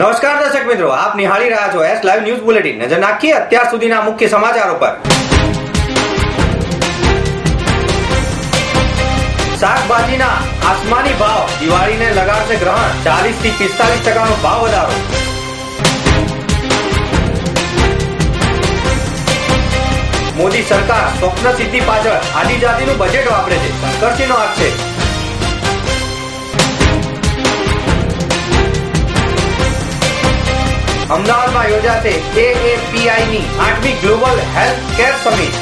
નમસ્કાર દર્શક મિત્રો, આપ નિહાળી રહ્યા છો એસ લાઈવ ન્યૂઝ બુલેટિન નજર નાખીએ અત્યાર સુધીના મુખ્ય સમાચારો પર. શાકભાજીના આસમાની ભાવ, દિવાળીને લગાડશે ગ્રહણ. ચાલીસથી પિસ્તાલીસ ટકાનો ભાવ વધારો. મોદી સરકાર સ્વપ્ન સિદ્ધિ પાછળ આદિજાતિનું બજેટ વાપરે છે. શંકરસિંહનો આક્ષેપ. અમદાવાદમાં યોજાશે AAPI ની આઠમી ગ્લોબલ હેલ્થ કેર સમિટ.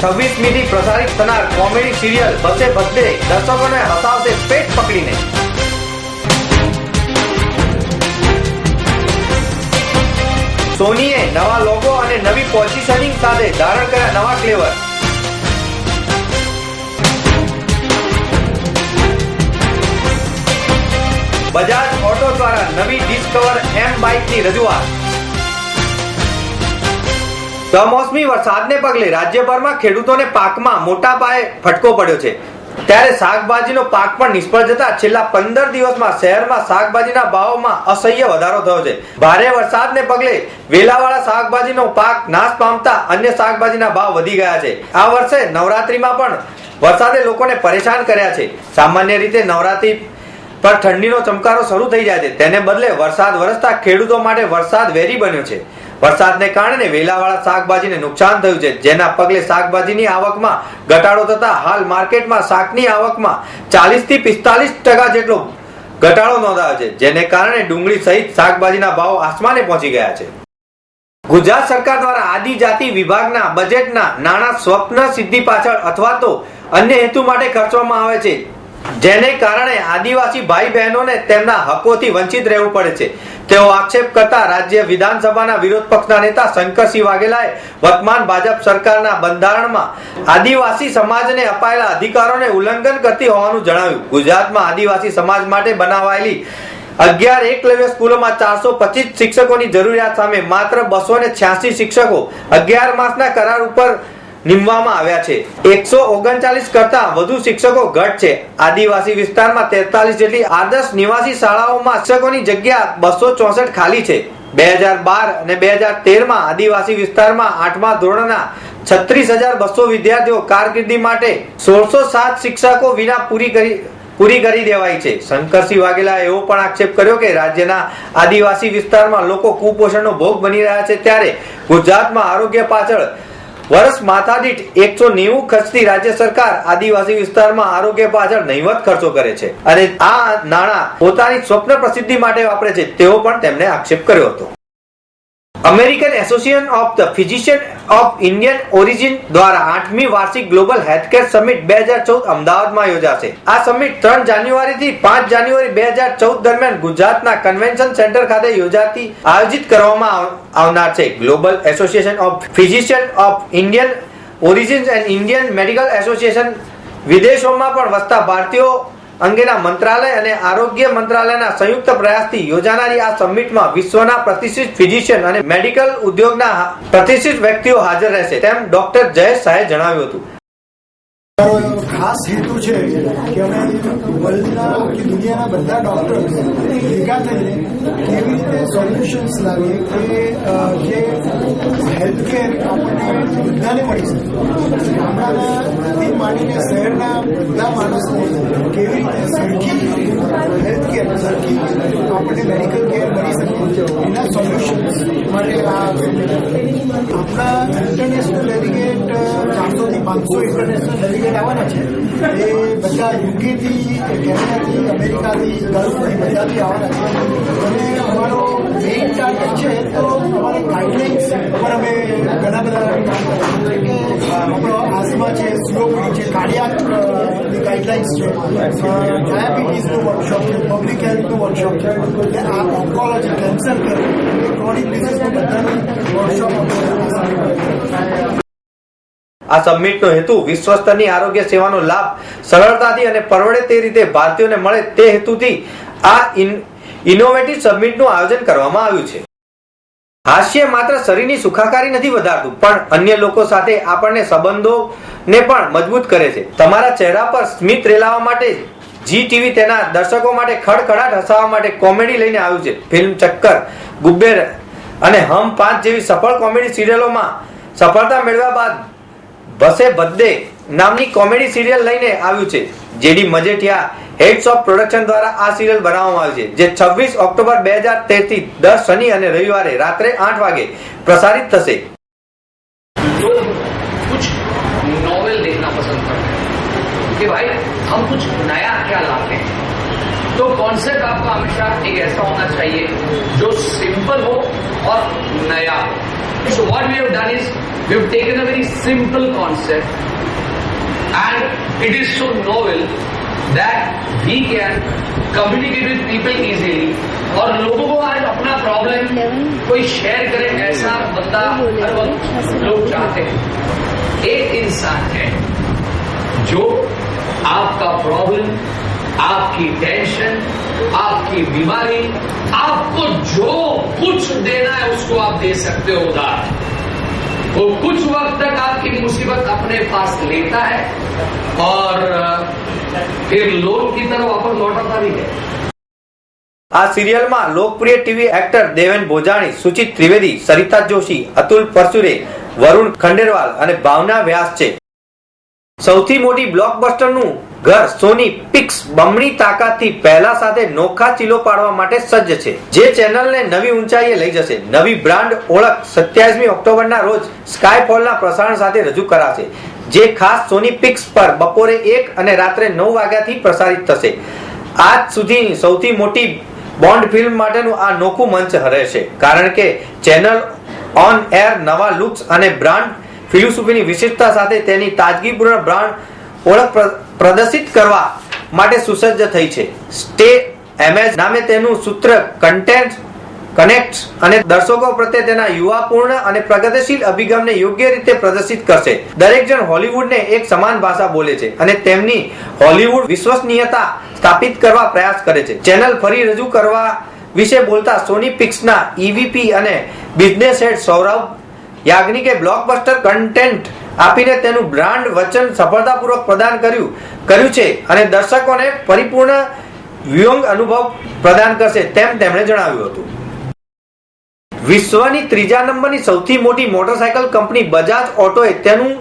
છવ્વીસ મીની પ્રસારિત થનાર કોમેડી સિરિયલ બસે બદલે દર્શકોને હસાવશે પેટ પકડીને. સોનીએ નવા લોગો અને નવી પોઝિશનિંગ સાથે ધારણ કર્યા નવા ફ્લેવર બજાજ ઓટો દ્વારા નવી ડિસ્કવર એમ બાઇકની રજૂઆત. કમોસમી વરસાદને પગલે રાજ્યભરમાં ખેડૂતોને પાકમાં મોટા પાયે ફટકો પડ્યો છે. ત્યારે શાકભાજીનો પાક પણ નિષ્ફળ જતા છેલ્લા પંદર દિવસમાં શહેરમાં શાકભાજીના ભાવોમાં અસહ્ય વધારો થયો છે. ભારે વરસાદને પગલે વેલાવાળા શાકભાજીનો પાક નાશ પામતા અન્ય શાકભાજીના ભાવ વધી ગયા છે. આ વર્ષે નવરાત્રીમાં પણ વરસાદે લોકોને પરેશાન કર્યા છે. સામાન્ય રીતે નવરાત્રી પર ઠંડીનો ચમકારો શરૂ થઈ જાય છે. તેને બદલે વરસાદ વરસતા ખેડૂતો માટે વરસાદ વેરી બન્યો છે. વરસાદને કારણે વેલાવાળા શાકભાજીને નુકસાન થયું છે. જેના પગલે શાકભાજીની આવકમાં ઘટાડો થતા હાલ માર્કેટમાં શાકની આવકમાં ચાલીસથી પિસ્તાલીસ ટકા જેટલો ઘટાડો નોંધાયો છે, જેને કારણે ડુંગળી સહિત શાકભાજીના ભાવ આસમાને પહોંચી ગયા છે. ગુજરાત સરકાર દ્વારા આદિજાતિ વિભાગના બજેટના નાણાં સ્વપ્ન સિદ્ધિ પાછળ અથવા તો અન્ય હેતુ માટે ખર્ચવામાં આવે છે. જેને કારણે આદિવાસી ભાઈ બહેનોને તેમના હકોથી વંચિત રહેવું પડે છે. તેઓ આક્ષેપ કરતા રાજ્ય વિધાનસભાના વિરોધ પક્ષના નેતા શંકરસિંહ વાઘેલાએ વર્તમાન ભાજપ સરકારના બંધારણમાં આદિવાસી સમાજને અપાયેલા અધિકારોને ઉલ્લંઘન કરતી હોવાનું જણાવ્યું. ગુજરાતમાં આદિવાસી સમાજ માટે બનાવાયેલી અગિયાર એકલવ્ય સ્કૂલોમાં ચારસો પચીસ શિક્ષકોની જરૂરિયાત સામે માત્ર બસો ને છ્યાસી શિક્ષકો અગિયાર માસના કરાર ઉપર નીમવામાં આવ્યા છે. એકસો ઓગણચાલીસ કરતા વધુ શિક્ષકો ઘટ છે. આદિવાસી વિસ્તારમાં તેતાલીસ જેટલી આદર્શ નિવાસી શાળાઓમાં શિક્ષકોની જગ્યા બસો ચોસઠ ખાલી છે. બે હજાર બાર અને બે હજાર તેરમાં આદિવાસી વિસ્તારમાં આઠમા ધોરણના છત્રીસ હજાર બસો વિદ્યાર્થીઓ કારકિર્દી માટે સોળસો સાત શિક્ષકો વિના પૂરી કરી પૂરી કરી દેવાઈ છે. શંકરસિંહ વાઘેલા એવો પણ આક્ષેપ કર્યો કે રાજ્યના આદિવાસી વિસ્તારમાં લોકો કુપોષણનો ભોગ બની રહ્યા છે ત્યારે ગુજરાતમાં આરોગ્ય પાછળ વર્ષ માથાદીઠ એકસો નેવું ખર્ચથી રાજ્ય સરકાર આદિવાસી વિસ્તારમાં આરોગ્ય પાછળ નહીવત ખર્ચો કરે છે. અને આ નાણાં પોતાની સ્વપ્ન પ્રસિદ્ધિ માટે વાપરે છે તેવો પણ તેમણે આક્ષેપ કર્યો હતો. American association of the physician of Indian origin દ્વારા આઠમી વાર્ષિક ગ્લોબલ હેલ્થકેર સમિટ બે હજાર ચૌદ અમદાવાદમાં યોજાશે. આ સમિટ ત્રણ જાન્યુઆરી થી પાંચ જાન્યુઆરી બે હજાર ચૌદ દરમિયાન ગુજરાતના કન્વેન્શન સેન્ટર ખાતે યોજાતી આયોજિત કરવામાં આવનાર છે. Global association of physician of Indian origins and Indian medical association વિદેશોમાં પણ વસતા ભારતીયો અંગેના મંત્રાલય અને આરોગ્ય મંત્રાલયના સંયુક્ત પ્રયાસથી યોજાનારી આ સમિટમાં વિશ્વના પ્રતિષ્ઠિત ફિઝિશિયન અને મેડિકલ ઉદ્યોગના પ્રતિષ્ઠિત વ્યક્તિઓ હાજર રહેશે, તેમ ડોક્ટર જયેશ શાહે જણાવ્યું હતું. ખાસ હેતુ છે કે અમે વર્લ્ડના કે દુનિયાના બધા ડોક્ટર્સ ભેગા થઈને કેવી રીતે સોલ્યુશન્સ લાવીએ કે જે હેલ્થ કેર આપણને બધાને મળી શકે. તે માંડીને શહેરના બધા માણસને કેવી રીતે સરખી હેલ્થ કેર સરખી આપણને મેડિકલ કેર મળી શકે. એના સોલ્યુશન્સ માટે આ આપણા ઇન્ટરનેશનલ ડેલિગેટ ચારસો થી પાંચસો ઇન્ટરનેશનલ ડેલિગેટ આવવાના છે. એ બધા યુકેથી કેનેડાથી અમેરિકાથી ગલ્ફથી બધાથી આવવાના છે. અને અમારો મેઇન ટાર્ગેટ છે તો અમારે ગાઈડલાઇન્સ પર અમે ઘણા બધા કામ કરીએ કે આપણો આસમા છે સીઓપીડી છે કાર્ડિયાક ગાઈડલાઇન્સ છે ડાયાબિટીસનું વર્કશોપ છે પબ્લિક હેલ્થનું વર્કશોપ છે આ ઓન્કોલોજી કેન્સર કેર ક્રોનિક ડિઝીઝનું બધાનું વર્કશોપ આ સમિટનો હેતુ વિશ્વ સ્તરની આરોગ્ય સેવાનો લાભ સરળતાથી અને પરવડે તે રીતે ભારતીયોને મળે તે હેતુથી આ ઇનોવેટિવ સમિટનું આયોજન કરવામાં આવ્યું છે. હાસ્ય માત્ર શરીરની સુખાકારી નથી વધારતું, પણ અન્ય લોકો સાથે આપણને સંબંધોને પણ મજબૂત કરે છે. તમારા ચહેરા પર સ્મિત રેલાવવા માટે જી ટીવી તેના દર્શકો માટે ખડખડાટ હસાવવા માટે કોમેડી લઈને આવ્યું છે. ફિલ્મ ચક્કર, ગુબ્બેર અને હમ પાંચ જેવી સફળ કોમેડી સિરિયલોમાં સફળતા મેળવ્યા બાદ બસે બદ્દે નામની કોમેડી સિરિયલ લઈને આવ્યું છે. JD Majethia heads of production દ્વારા આ સિરિયલ બનાવવામાં આવી છે જે છવ્વીસ ઓક્ટોબર બે હજાર તેર થી દર શનિ અને રવિવારે રાત્રે આઠ વાગે પ્રસારિત થશે लोग कुछ नॉवेल देखना पसंद करते हैं कि भाई हम कुछ नया क्या लाते हैं तो कॉन्सेप्ट आपका हमेशा एक ऐसा होना चाहिए जो सिंपल हो और नया हो so what we have done is we have taken a very simple concept and it is so novel that we can communicate with people easily और लोगों को आज अपना प्रॉब्लम कोई शेयर करे, ऐसा बंदा हर वक्त लोग चाहते हैं। एक इंसान है जो आपका प्रॉब्लम आपकी टेंशन आपकी बीमारी, आपको जो कुछ देना है उसको आप दे सकते हो उधार। वो कुछ वक्त तक आपकी मुसीबत अपने पास लेता है और फिर लोन की तरफ वापस लौटाता भी है આ સિરિયલમાં લોકપ્રિય ટીવી એક્ટર દેવેન ભોજાણી સુચિત ત્રિવેદી સરિતા જોશી અતુલ પરસુરે વરુણ ખંડેરવાલ અને ભાવના વ્યાસ છે સૌથી મોટી બ્લોકબસ્ટરનું ઘર સોની પિક્સ બમણી તાકાતથી પહેલા સાથે નોખા ચીલો પાડવા માટે સજ્જ છે જે ચેનલને નવી ઊંચાઈએ લઈ જશે નવી બ્રાન્ડ ઓળખ સત્યાવીસમી ઓક્ટોબરના રોજ સ્કાયફોલના પ્રસારણ સાથે રજૂ કરાશે જે ખાસ સોની પિક્સ પર બપોરે એક અને રાત્રે નવ વાગ્યાથી પ્રસારિત થશે. આજ સુધી સૌથી મોટી બોન્ડ ફિલ્મ માટેનું આ નોખું મંચ રહેશે. કારણ કે ચેનલ ઓન એર, નવા લુક્સ અને બ્રાન્ડ ફિલોસોફીની વિશેષતા સાથે તેની તાજગીપૂર્ણ બ્રાન્ડ ઓળખ પ્ર- પ્રદર્શિત કરવા માટે સુસજ્જ થઈ છે. સ્ટે એમેઝ નામે તેનું સૂત્ર કન્ટેન્ટ કનેક્ટ અને દર્શકો પ્રત્યે તેના યુવાપૂર્ણ અને પ્રગતિશીલ અભિગમને યોગ્ય રીતે પ્રદર્શિત કરશે. દરેક જણ હોલિવૂડને એક સમાન ભાષા બોલે છે અને તેમની હોલિવૂડ વિશ્વસનીયતા સ્થાપિત કરવા પ્રયાસ કરે છે. ચેનલ ફરી રજૂ કરવા વિશે બોલતા સોની પિક્સના ઈવીપી અને બિઝનેસ હેડ સૌરભ યાજ્ઞિકે બ્લોકબસ્ટર કન્ટેન્ટ આપીને તેનું બ્રાન્ડ વચન સફળતાપૂર્વક પ્રદાન કર્યું કર્યું છે અને દર્શકોને પરિપૂર્ણ વ્યુંગ અનુભવ પ્રદાન કરશે તેમ તેમણે જણાવ્યું હતું. વિશ્વની ત્રીજા નંબરની સૌથી મોટી મોટરસાયકલ કંપની બજાજ ઓટોએ તેનું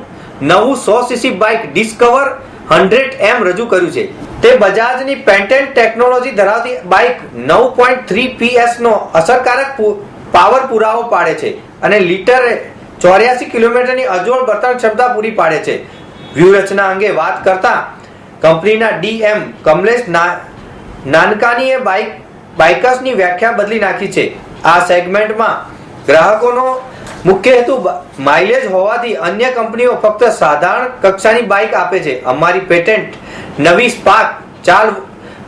નવું સો CC bike Discover hundred M રજૂ કર્યું છે. તે બજાજની પેન્ટેન ટેકનોલોજી ધરાવતી બાઇક નવ પોઈન્ટ થ્રી પીએસ નો અસરકારક પાવર પુરાવો પાડે છે અને લીટરે ચોર્યાસી કિલોમીટરની અજોડ બર્તન ક્ષમતા પૂરી પાડે છે. વ્યૂહરચના અંગે વાત કરતા કંપનીના ડીએમ કમલેશ નાનકાનીએ બાઇક, બાઇકર્સની વ્યાખ્યા બદલી નાખી છે. આ સેગમેન્ટમાં ગ્રાહકોનો મુખ્ય હેતુ માઇલેજ હોવાથી અન્ય કંપનીઓ ફક્ત સાધારણ કક્ષાની બાઇક આપે છે. અમારી પેટેન્ટ નવી સ્પાર્ક ચાલ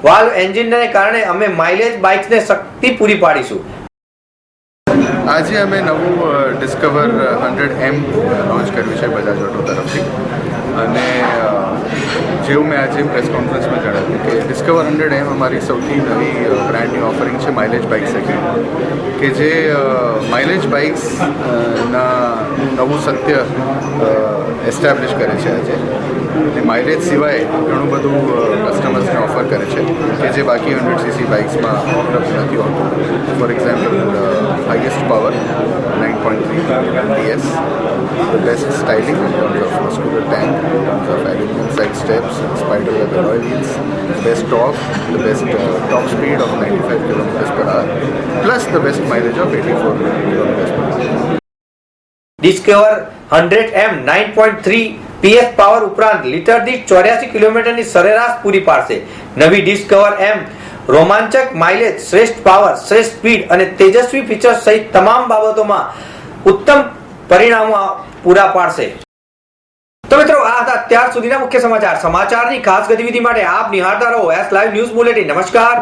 વાલ્વ એન્જિનને કારણે અમે માઇલેજ બાઇક્સને શક્તિ પૂરી પાડીશું. આજે અમે નવું ડિસ્કવર હંડ્રેડ એમ લોન્ચ કર્યું છે બજાજ ઓટો તરફથી. અને જેવું મેં આજે પ્રેસ કોન્ફરન્સમાં જણાવ્યું કે ડિસ્કવર હંડ્રેડ એમ અમારી સૌથી નવી બ્રાન્ડની ઓફરિંગ છે માઇલેજ બાઇક સેગમેન્ટ કે જે માઇલેજ બાઇક્સના નવું સત્ય એસ્ટાબ્લિશ કરે છે આજે. અને માઇલેજ સિવાય ઘણું બધું કસ્ટમર્સને ઓફર કરે છે. જે બાકી હંડ્રેડ સીસી બાઇક્સમાં નથી હોતું for example highest power 9.3 PS, the best styling in terms of scooter tank, in terms of aluminum side steps, spider web alloy wheels, the best torque, the best uh, top speed of 95 kilometers per hour, plus the best mileage of 84 kilometers per hour. Nine point three PS power ઉપરાંત litre દીઠ ચોર્યાસી કિલોમીટરની સરેરાશ પૂરી પાડશે. નવી discover એમ રોમાંચક mileage શ્રેષ્ઠ power શ્રેષ્ઠ સ્પીડ અને તેજસ્વી ફીચર્સ સહિત તમામ બાબતોમાં ઉત્તમ પરિણામો પૂરા પાડશે. તો મિત્રો, આ હતા અત્યાર સુધીના મુખ્ય સમાચાર. સમાચારની ખાસ ગતિવિધિ માટે આપ નિહાળતા રહો. એસ લાઈવ ન્યૂઝ બુલેટિન નમસ્કાર.